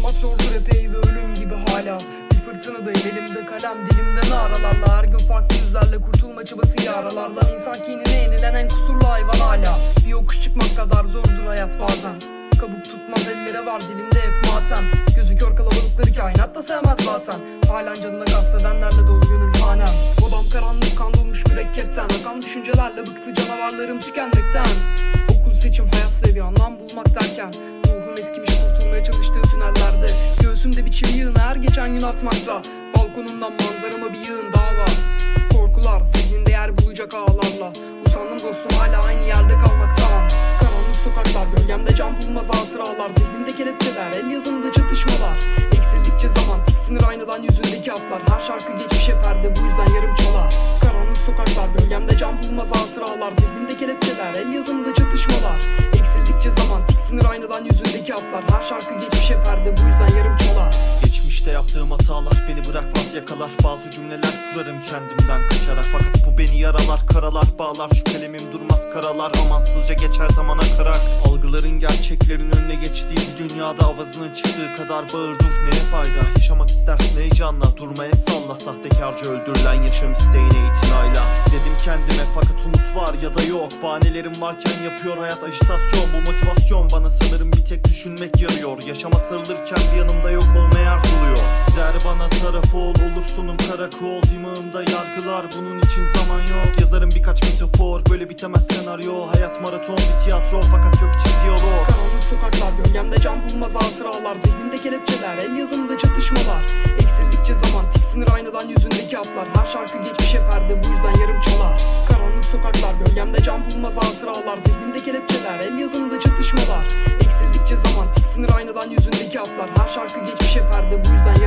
Yaşamak zordur epey ve ölüm gibi hala. Bir fırtınadayım elimde kalem dilimde. Naralarla Her gün farklı yüzlerle kurtulma çabası yaralardan İnsan kinine yenilen en kusurlu hayvan hala. Bir yokuş çıkmak kadar zordur hayat bazen. Kabuk tutmaz ellere var dilimde hep matem. Gözü kör kalabalıkları kainat da sevmez zaten. Halen canına kastedenlerle dolu gönül hanem. Odam karanlık kan dolmuş mürekkepten Akan düşüncelerle bıktı canavarlarım tükenmekten. Okul seçim hayat ve bir anlam bulmak derken Kurtulmaya çalıştığı tünellerde Göğsümde bir çivi yığını her geçen gün artmakta. Balkonumdan manzarama bir yığın dava Korkular zihninde yer bulacak ağlarla. Usandım dostum hala aynı yerde kalmaktan Karanlık sokaklar gölgemde can bulmaz hatıralar. Zihnimde kelepçeler el yazımda çatışmalar. Eksildikçe zaman tiksinir aynadan yüzündeki atlar. Her şarkı geçmişe perde bu yüzden yarım çalar. Karanlık sokaklar gölgemde can bulmaz hatıralar. Zihnimde kelepçeler el yazımda çatışmalar şarkı geçmişe perde bu yüzden yarım çalar Geçmişte yaptığım hatalar beni bırakmaz yakalar. Bazı cümleler kurarım kendimden kaçarak. Fakat bu beni yaralar karalar bağlar. Şu kalemim durmaz karalar amansızca geçer zaman akarak Algıların gerçeklerin önüne geçtiği bir dünyada Avazının çıktığı kadar bağır dur neye fayda? Yaşamak istersin heyecanla durmaya salla. Sahtekarca öldürülen yaşam isteğine itinayla. Dedim kendime fakat umut var ya da yok. Bahanelerim varken yapıyor hayat ajitasyon. Bu motivasyon bana sanırım bir tek düşünmek yarıyor. Yaşama sarılırken bir yanımda yok olmaya arzuluyor. Der bana taraf ol olur sonum karakol. Dimağımda yargılar bunun için zaman yok. Yazarım birkaç metafor böyle bitemez senaryo. Hayat maraton bir tiyatro. Fakat can bulmaz hatıralar Zihnimde kelepçeler el yazımda çatışmalar. Eksildikçe zaman tiksinir aynadan yüzündeki atlar Her şarkı geçmişe perde bu yüzden yarım çalar. Karanlık sokaklar gölgemde can bulmaz hatıralar. Zihnimde kelepçeler el yazımda çatışmalar. Eksildikçe zaman tiksinir aynadan yüzündeki atlar Her şarkı geçmişe perde bu yüzden